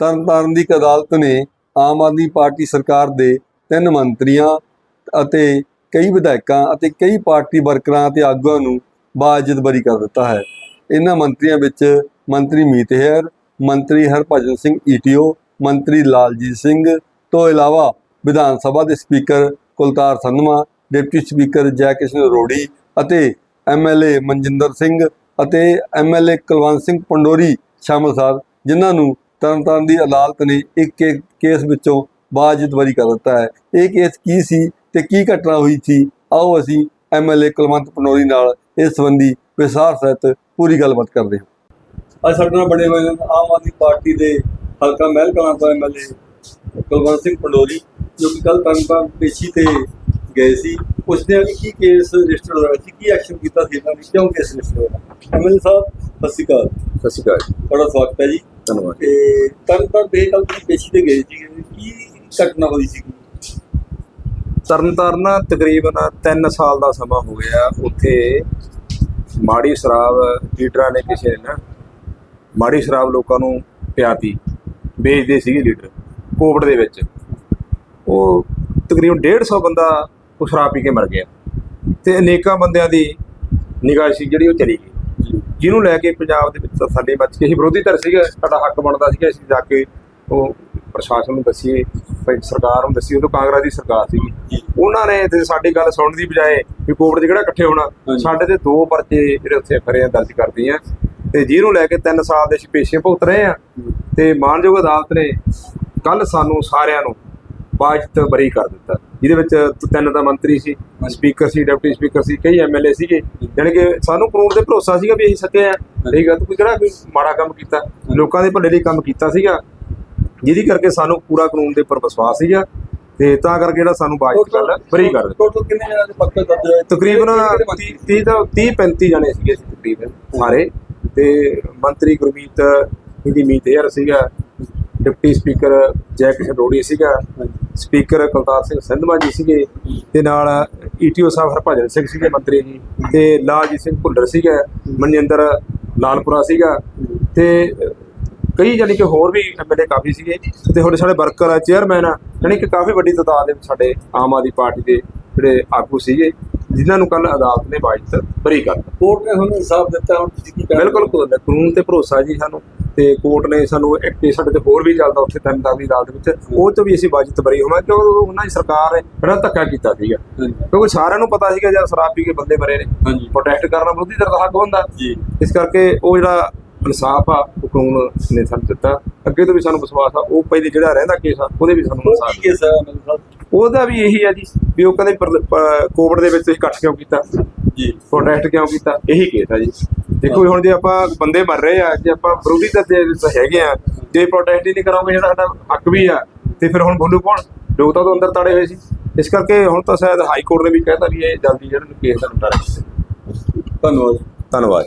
ਤਰਨਤਾਰਨ ਦੀ ਇੱਕ ਅਦਾਲਤ ਨੇ ਆਮ ਆਦਮੀ ਪਾਰਟੀ ਸਰਕਾਰ ਦੇ ਤਿੰਨ ਮੰਤਰੀਆਂ ਅਤੇ ਕਈ ਵਿਧਾਇਕਾਂ ਅਤੇ ਕਈ ਪਾਰਟੀ ਵਰਕਰਾਂ ਅਤੇ ਆਗੂਆਂ ਨੂੰ ਬਾਅਦ ਕਰ ਦਿੱਤਾ ਹੈ। ਇਹਨਾਂ ਮੰਤਰੀਆਂ ਵਿੱਚ ਮੰਤਰੀ ਮੀਤ ਮੰਤਰੀ ਹਰਭਜਨ ਸਿੰਘ ਈਟੀਓ, ਮੰਤਰੀ ਲਾਲਜੀਤ ਸਿੰਘ, ਤੋਂ ਇਲਾਵਾ ਵਿਧਾਨ ਸਭਾ ਦੇ speaker Kultar Sandhwan, deputy speaker Jai Kishan Rori ਅਤੇ ਐਮਐਲਏ ਮਨਜਿੰਦਰ ਸਿੰਘ ਅਤੇ ਐਮਐਲਏ ਕੁਲਵੰਤ ਸਿੰਘ ਪੰਡੋਰੀ ਸ਼ਾਮਲ ਸਨ, ਜਿਨ੍ਹਾਂ ਨੂੰ ਤਰਨਤਾਰਨ ਦੀ ਅਦਾਲਤ ਨੇ ਇੱਕ ਇੱਕ ਕੇਸ ਵਿੱਚੋਂ ਬਾਅਦ ਬਰੀ ਕਰ ਦਿੱਤਾ ਹੈ। ਇਹ ਕੇਸ ਕੀ ਸੀ ਤੇ ਕੀ ਘਟਨਾ ਹੋਈ ਸੀ? ਆਓ ਅਸੀਂ ਐਮਐਲਏ ਕੁਲਵੰਤ ਪੰਡੋਰੀ ਨਾਲ ਇਸ ਸੰਬੰਧੀ ਵਿਸਾਰ ਸਹਿਤ ਪੂਰੀ ਗੱਲਬਾਤ ਕਰਦੇ ਹਾਂ। ਅੱਜ ਸਾਡੇ ਨਾਲ ਬੜੇ ਹੋਏ ਆਮ ਆਦਮੀ ਪਾਰਟੀ ਦੇ ਹਲਕਾ ਮਹਿਲ ਕਲਾਂ ਤੋਂ ਐਮਐਲਏ ਕੁਲਵੰਤ ਸਿੰਘ ਪੰਡੋਰੀ ਜੋ ਕਿ ਕੱਲ ਤਰਨਤਾਰਨ ਪੇਸ਼ੀ ਤੇ ਗਏ ਸੀ। ਪੁੱਛਦੇ ਹਾਂ ਕਿ ਕੀ ਕੇਸ ਰਜਿਸਟਰ ਹੋਇਆ ਸੀ ਕੀ ਐਕਸ਼ਨ ਕੀਤਾ ਸੀ ਇਹਨਾਂ ਨੇ ਕਿਉਂ ਕੇਸ ਰਜਿਸਟਰ ਹੋਇਆ? ਐਮਐਲਏ ਸਾਹਿਬ ਸਤਿ ਸ਼੍ਰੀ ਅਕਾਲ। ਸਤਿ ਸ਼੍ਰੀ ਅਕਾਲ ਤੁਹਾਡਾ ਸਵਾਗਤ ਹੈ ਜੀ। ਧੰਨਵਾਦ। ਤੇ ਤਰਨਤਾਰਨ ਦੇ ਕੱਲ ਤੁਸੀਂ ਪੇਸ਼ੀ ਤੇ ਗਏ ਸੀ ਕੀ ਘਟਨਾ ਹੋਈ ਸੀ? ਤਰਨਤਾਰਨ ਤਕਰੀਬਨ 3 ਸਾਲ ਦਾ ਸਮਾਂ ਹੋ ਗਿਆ। ਉੱਥੇ ਮਾੜੀ ਸ਼ਰਾਬ ਲੀਡਰਾਂ ਨੇ ਕਿਸੇ ਨੇ ਨਾ ਮਾੜੀ ਸ਼ਰਾਬ ਲੋਕਾਂ ਨੂੰ ਪਿਆਤੀ। ਵੇਚਦੇ ਸੀਗੇ ਲੀਡਰ ਕੋਵਿਡ ਦੇ ਵਿੱਚ। ਉਹ ਤਕਰੀਬਨ 150 ਬੰਦਾ ਉਹ ਸ਼ਰਾਬ ਪੀ ਕੇ ਮਰ ਗਿਆ। ਤੇ ਅਨੇਕਾਂ ਬੰਦਿਆਂ ਦੀ ਨਿਗਾਹ ਸੀ ਜਿਹੜੀ ਉਹ ਚਲੀ ਗਈ। ਜਿਹਨੂੰ ਲੈ ਕੇ ਪੰਜਾਬ ਦੇ ਵਿੱਚ ਤਾਂ ਸਾਡੇ ਬੱਚ ਕੇ ਹੀ ਵਿਰੋਧੀ ਧਿਰ ਸੀਗਾ ਸਾਡਾ ਹੱਕ ਬਣਦਾ ਸੀਗਾ ਅਸੀਂ ਜਾ ਕੇ ਉਹ ਪ੍ਰਸ਼ਾਸਨ ਨੂੰ ਦੱਸੀਏ ਭਾਈ ਸਰਕਾਰ ਨੂੰ ਦੱਸੀਏ ਉਦੋਂ ਕਾਂਗਰਸ ਦੀ ਸਰਕਾਰ ਸੀਗੀ ਉਹਨਾਂ ਨੇ ਤੇ ਸਾਡੀ ਗੱਲ ਸੁਣਨ ਦੀ ਬਜਾਏ ਵੀ ਕੋਰਟ 'ਚ ਕਿਹੜਾ ਇਕੱਠੇ ਹੋਣਾ। ਸਾਡੇ ਤੇ ਦੋ ਪਰਚੇ ਜਿਹੜੇ ਉੱਥੇ ਫਰਿਆ ਦਰਜ ਕਰਦੀਆਂ ਤੇ ਜਿਹਨੂੰ ਲੈ ਕੇ 3 ਸਾਲ ਦੇ ਪੇਸ਼ੇ ਭੁਗਤ ਰਹੇ ਆ ਤੇ ਮਾਨਯੋਗ ਅਦਾਲਤ ਨੇ ਕੱਲ ਸਾਨੂੰ ਸਾਰਿਆਂ ਨੂੰ ਬਾਜਤ ਬਰੀ ਕਰ ਦਿੱਤਾ। ਜਿਹਦੇ ਵਿੱਚ ਤਿੰਨ ਤਾਂ ਮੰਤਰੀ ਸੀ ਸਪੀਕਰ ਸੀ ਡਿਪਟੀ ਸਪੀਕਰ ਸੀ ਕਈ ਐਮਐਲਏ ਸੀਗੇ। ਜਾਣੀ ਕਿ ਸਾਨੂੰ ਕਾਨੂੰਨ ਤੇ ਭਰੋਸਾ ਸੀਗਾ ਵੀ ਅਸੀਂ ਸੱਚੇ ਆ। ਠੀਕ ਆ ਕੋਈ ਕਿਹੜਾ ਕੋਈ ਮਾੜਾ ਕੰਮ ਕੀਤਾ? ਲੋਕਾਂ ਦੇ ਭਲੇ ਲਈ ਕੰਮ ਕੀਤਾ ਸੀਗਾ। ਜਿਹਦੀ ਕਰਕੇ ਸਾਨੂੰ ਪੂਰਾ ਕਾਨੂੰਨ ਦੇ ਉੱਪਰ ਵਿਸ਼ਵਾਸ ਸੀਗਾ। ਤੇ ਤਾਂ ਕਰਕੇ ਜਿਹੜਾ ਸਾਨੂੰ ਬਾਜਤ ਕਰ ਬਰੀ ਕਰ ਦਿੱਤਾ। ਟੋਟਲ ਕਿੰਨੇ ਜਣਾਂ ਦੇ ਪੱਕੇ ਹੋਏ ਤਕਰੀਬਨ ਕਿਹੜੇ- ਕਿਹੜੇ ਮੰਤਰੀ? 30 ਤਾਂ 30 35 ਜਣੇ ਸੀਗੇ ਤਕਰੀਬਨ ਸਾਰੇ। ਤੇ ਮੰਤਰੀ ਗੁਰਮੀਤ ਜਿਹਦੀ ਮੀਤ ਹੇਅਰ ਸੀਗਾ। ਡਿਪਟੀ ਸਪੀਕਰ ਜੈ ਕਿਸ਼ਨ ਰੋੜੀ ਸੀਗਾ ਸਪੀਕਰ ਕੁਲਤਾਰ ਸਿੰਘ ਸੰਧਵਾ ਜੀ ਸੀਗੇ ਤੇ ਨਾਲ ਈਟੀਓ ਸਾਹਿਬ ਹਰਭਜਨ ਸਿੰਘ ਸੀਗੇ ਮੰਤਰੀ ਜੀ ਤੇ ਲਾਲਜੀਤ ਸਿੰਘ ਭੁੱਲਰ ਸੀਗਾ ਮਨਜਿੰਦਰ ਲਾਲਪੁਰਾ ਸੀਗਾ ਤੇ ਕਈ ਜਾਨੀ ਕਿ ਹੋਰ ਵੀ ਐਮਐਲਏ ਕਾਫੀ ਸੀਗੇ ਤੇ ਹੁਣ ਸਾਡੇ ਵਰਕਰ ਆ ਚੇਅਰਮੈਨ ਆ ਜਾਨੀ ਕਿ ਕਾਫੀ ਵੱਡੀ ਤਾਦਾਦ ਦੇ ਸਾਡੇ ਆਮ ਆਦਮੀ ਪਾਰਟੀ ਦੇ ਜਿਹੜੇ ਆਗੂ ਸੀਗੇ ਜਿਨ੍ਹਾਂ ਨੂੰ ਕੱਲ ਅਦਾਲਤ ਨੇ ਬਾਜਤ ਬਰੀ ਕਰ ਦਿੱਤਾ ਕੋਰਟ ਨੇ ਹੁਣ ਇਨਸਾਫ ਦਿੱਤਾ ਹੁਣ ਤੁਸੀਂ ਕੀ ਕਹਿਣਾ ਬਿਲਕੁਲ ਕੋਲ ਕਾਨੂੰਨ ਤੇ ਭਰੋਸਾ ਜੀ ਸਾਨੂੰ। ਤੇ ਕੋਰਟ ਨੇ ਸਾਨੂੰ ਇੱਕ ਕੇਸ ਸਾਡੇ ਤੇ ਹੋਰ ਵੀ ਚੱਲਦਾ ਉੱਥੇ ਤਿੰਨ ਦਾ ਅਦਾਲਤ ਵਿੱਚ ਉਹ ਤੋਂ ਵੀ ਅਸੀਂ ਬਾਜਤ ਬਰੀ ਹੋਵਾਂ ਕਿਉਂਕਿ ਉਹਨਾਂ ਦੀ ਸਰਕਾਰ ਨੇ ਬੜਾ ਧੱਕਾ ਕੀਤਾ ਸੀਗਾ। ਕਿਉਂਕਿ ਸਾਰਿਆਂ ਨੂੰ ਪਤਾ ਸੀਗਾ ਜਦ ਸ਼ਰਾਬ ਪੀ ਕੇ ਬੰਦੇ ਮਰੇ ਨੇ। ਪ੍ਰੋਟੈਸਟ ਕਰਨਾ ਵਿਰੋਧੀ ਧਿਰ ਦਾ ਹੱਕ ਹੁੰਦਾ। ਜੀ। ਇਸ ਕਰਕੇ ਉਹ ਜਿਹੜਾ ਇਨਸਾਫ ਆ ਉਹ ਕਾਨੂੰਨ ਨੇ ਸਾਨੂੰ ਦਿੱਤਾ। ਅੱਗੇ ਤੋਂ ਵੀ ਸਾਨੂੰ ਵਿਸ਼ਵਾਸ ਆ ਉਹ ਪਹਿਲੇ ਜਿਹੜਾ ਰਹਿੰਦਾ ਕੇਸ ਆ ਉਹਦੇ ਵੀ ਸਾਨੂੰ ਇਨਸਾਫ ਕੇਸ ਸਾਹਿਬ ਉਹਦਾ ਵੀ ਇਹੀ ਆ ਜੀ ਵੀ ਉਹ ਕਹਿੰਦੇ ਪ- ਕੋਵਿਡ ਦੇ ਵਿੱਚ ਤੁਸੀਂ ਇਕੱਠ ਕਿਉਂ ਕੀਤਾ? ਜੀ। ਪ੍ਰੋਟੈਸਟ ਕਿਉਂ ਕੀਤਾ? ਇਹੀ ਕੇਸ ਆ ਜੀ। ਦੇਖੋ ਹੁਣ ਜੇ ਆਪਾਂ ਬੰਦੇ ਮਰ ਰਹੇ ਆ ਜੇ ਆਪਾਂ ਵਿਰੋਧੀ ਵਿੱਚ ਹੈਗੇ ਆ ਜੇ ਪ੍ਰੋਟੈਸਟ ਹੀ ਨਹੀਂ ਕਰਾਂਗੇ ਜਿਹੜਾ ਸਾਡਾ ਹੱਕ ਵੀ ਆ ਤੇ ਫਿਰ ਹੁਣ ਬੋਲੂ ਕੌਣ? ਲੋਕ ਤਾਂ ਅੰਦਰ ਤਾੜੇ ਹੋਏ ਸੀ। ਇਸ ਕਰਕੇ ਹੁਣ ਤਾਂ ਸ਼ਾਇਦ ਹਾਈ ਕੋਰਟ ਨੇ ਵੀ ਕਹਿਤਾ ਵੀ ਇਹ ਜਲਦੀ ਜਿਹੜਾ ਕੇਸ ਦਾ ਨਿਪਟਾਰਾ ਕੀਤਾ। ਧੰਨਵਾਦ। ਧੰਨਵਾਦ।